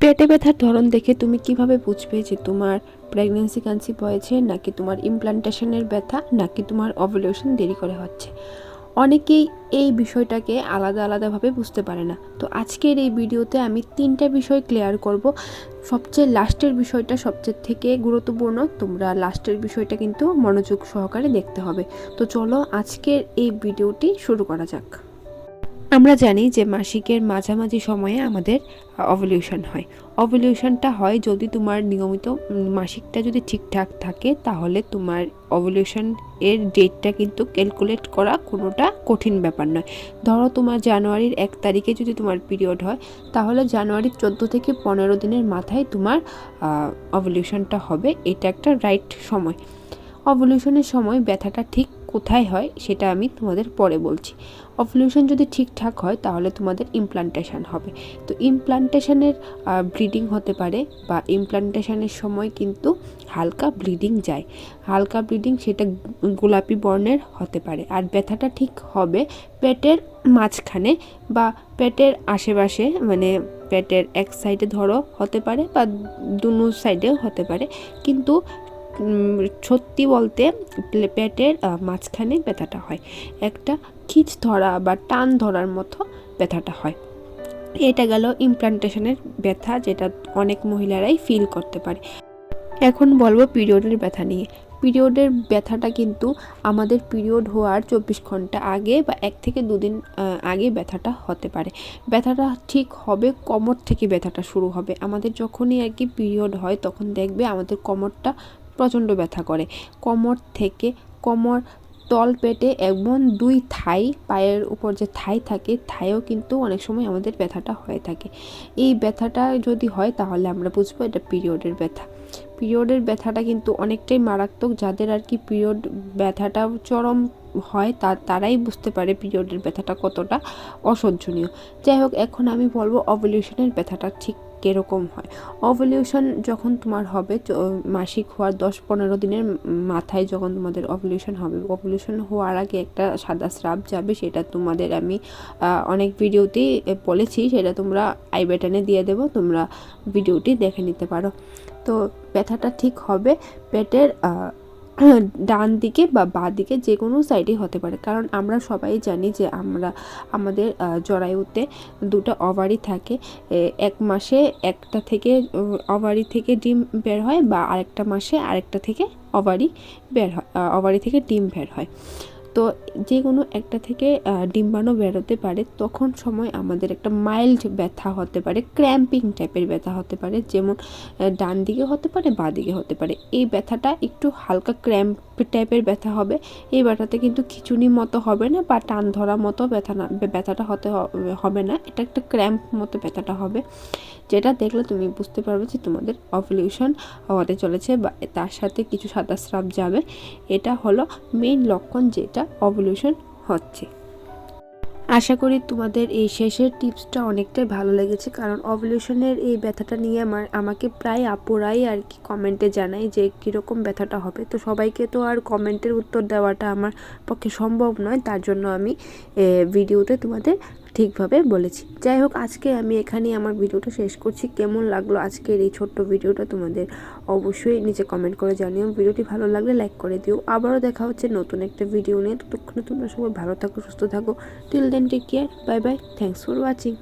পেটে ব্যথার ধরন দেখে তুমি কীভাবে বুঝবে যে তোমার প্রেগনেন্সি কনসিভ হয়েছে নাকি তোমার ইমপ্লান্টেশনের ব্যথা নাকি তোমার অভুলেশন দেরি করে হচ্ছে? অনেকেই এই বিষয়টাকে আলাদা আলাদাভাবে বুঝতে পারে না। তো আজকের এই ভিডিওতে আমি তিনটা বিষয় ক্লিয়ার করব। সবচেয়ে লাস্টের বিষয়টা সবচেয়ে থেকে গুরুত্বপূর্ণ, তোমরা লাস্টের বিষয়টা কিন্তু মনোযোগ সহকারে দেখতে হবে। তো চলো আজকের এই ভিডিওটি শুরু করা যাক। আমরা জানি যে মাসিকের মাঝামাঝি সময়ে আমাদের অভলিউশন হয়। অভলিউশনটা হয় যদি তোমার নিয়মিত মাসিকটা যদি ঠিকঠাক থাকে, তাহলে তোমার অভলিউশন এর ডেটটা কিন্তু ক্যালকুলেট করা কোনোটা কঠিন ব্যাপার নয়। ধরো তোমার জানুয়ারির এক তারিখে যদি তোমার পিরিয়ড হয়, তাহলে জানুয়ারির চোদ্দ থেকে পনেরো দিনের মাথায় তোমার অভলিউশনটা হবে। এটা একটা রাইট সময়। অভলিউশনের সময় ব্যথাটা ঠিক কোথায় হয় সেটা আমি তোমাদের পরে বলছি। অভলিউশন যদি ঠিকঠাক হয়, তাহলে তোমাদের ইমপ্লান্টেশন হবে। তো ইমপ্লান্টেশনের ব্লিডিং হতে পারে বা ইমপ্লান্টেশনের সময় কিন্তু হালকা ব্লিডিং যায়। হালকা ব্লিডিং সেটা গোলাপি বর্ণের হতে পারে। আর ব্যথাটা ঠিক হবে পেটের মাঝখানে বা পেটের আশেপাশে মানে পেটের এক সাইডে ধরো হতে পারে বা দুনো সাইডেও হতে পারে। কিন্তু সত্যি বলতে পেটের মাঝখানে ব্যথাটা হয়। একটা খিচ ধরা বা টান ধরার মতো ব্যথাটা হয়। এটা গেল ইমপ্লান্টেশনের ব্যথা যেটা অনেক মহিলারাই ফিল করতে পারে। এখন বলব পিরিয়ডের ব্যথা নিয়ে। পিরিয়ডের ব্যথাটা কিন্তু আমাদের পিরিয়ড হওয়ার চব্বিশ ঘণ্টা আগে বা এক থেকে দুদিন আগে ব্যথাটা হতে পারে। ব্যথাটা ঠিক হবে, কোমর থেকে ব্যথাটা শুরু হবে। আমাদের যখনই আর কি পিরিয়ড হয়, তখন দেখবে আমাদের কোমরটা প্রচণ্ড ব্যথা করে। কোমর থেকে কোমর তল পেটে এবং দুই থাই, পায়ের উপর যে থাই থাকে, থাইও কিন্তু অনেক সময় আমাদের ব্যথাটা হয়ে থাকে। এই ব্যথাটা যদি হয় তাহলে আমরা বুঝব এটা পিরিয়ডের ব্যথা। পিরিয়ডের ব্যথাটা কিন্তু অনেকটাই মারাত্মক। যাদের আর কি পিরিয়ড ব্যথাটা চরম হয়, তা, তারাই বুঝতে পারে পিরিয়ডের ব্যথাটা কতটা অসহ্যনীয়। যাই হোক, এখন আমি বলব অভলিউশনের ব্যথাটা ঠিক কীরকম হয়? অভলিউশন যখন তোমার হবে মাসিক হওয়ার দশ পনেরো দিনের মাথায় যখন তোমাদের অভলিউশন হবে অভলিউশন হওয়ার আগে একটা সাদা স্রাব যাবে, সেটা তোমাদের আমি অনেক ভিডিওতেই বলেছি, সেটা তোমরা আই বাটনে দিয়ে দেবো, তোমরা ভিডিওটি দেখে নিতে পারো। তো ব্যথাটা ঠিক হবে, পেটের ডান দিকে বা বাঁ দিকে যে কোনো সাইডে হতে পারে। কারণ আমরা সবাই জানি যে আমরা, আমাদের জরায়ুতে দুটো অভারি থাকে। এক মাসে একটা থেকে অভারি থেকে ডিম বের হয় বা আরেকটা মাসে আরেকটা থেকে অভারি বের হয় অভারি থেকে ডিম বের হয়। তো যে কোনো একটা থেকে ডিম্বাণু বেরোতে পারে। তখন সময় আমাদের একটা মাইল্ড ব্যথা হতে পারে ক্র্যাম্পিং টাইপের ব্যথা হতে পারে। যেমন ডান দিকে হতে পারে বাঁ দিকে হতে পারে। এই ব্যথাটা একটু হালকা ক্র্যাম্প টাইপের ব্যথা হবে। এই ব্যথাতে কিন্তু খিচুনি মতো হবে না বা টান ধরা মতো ব্যথা না ব্যথাটা হতে হবে না। এটা একটা ক্র্যাম্প মতো ব্যথাটা হবে, যেটা দেখলে তুমি বুঝতে পারবে যে তোমাদের অভলিউশন হতে চলেছে বা তার সাথে কিছু সাদা স্রাব যাবে। এটা হলো মেইন লক্ষণ যেটা অভলিউশন হচ্ছে। আশা করি তোমাদের এই শেষের টিপসটা অনেকটাই ভালো লেগেছে, কারণ অভলিউশনের এই ব্যথাটা নিয়ে আমার, আমাকে প্রায় আপুরাই আর কি কমেন্টে জানায় যে কীরকম ব্যথাটা হবে। তো সবাইকে তো আর কমেন্টের উত্তর দেওয়াটা আমার পক্ষে সম্ভব নয়, তার জন্য আমি ভিডিওতে তোমাদের ঠিকভাবে বলেছি। যাই হোক, আজকে আমি এখানেই আমার ভিডিওটা শেষ করছি। কেমন লাগল আজকের এই ছোট্ট ভিডিওটা তোমাদের অবশ্যই নিচে কমেন্ট করে জানিও। ভিডিওটি ভালো লাগলে লাইক করে দিও। আবারও দেখা হচ্ছে নতুন একটা ভিডিও নিয়ে। ততক্ষণে তোমরা সবাই ভালো থাকো, সুস্থ থাকো। Till then take care bye bye thanks for watching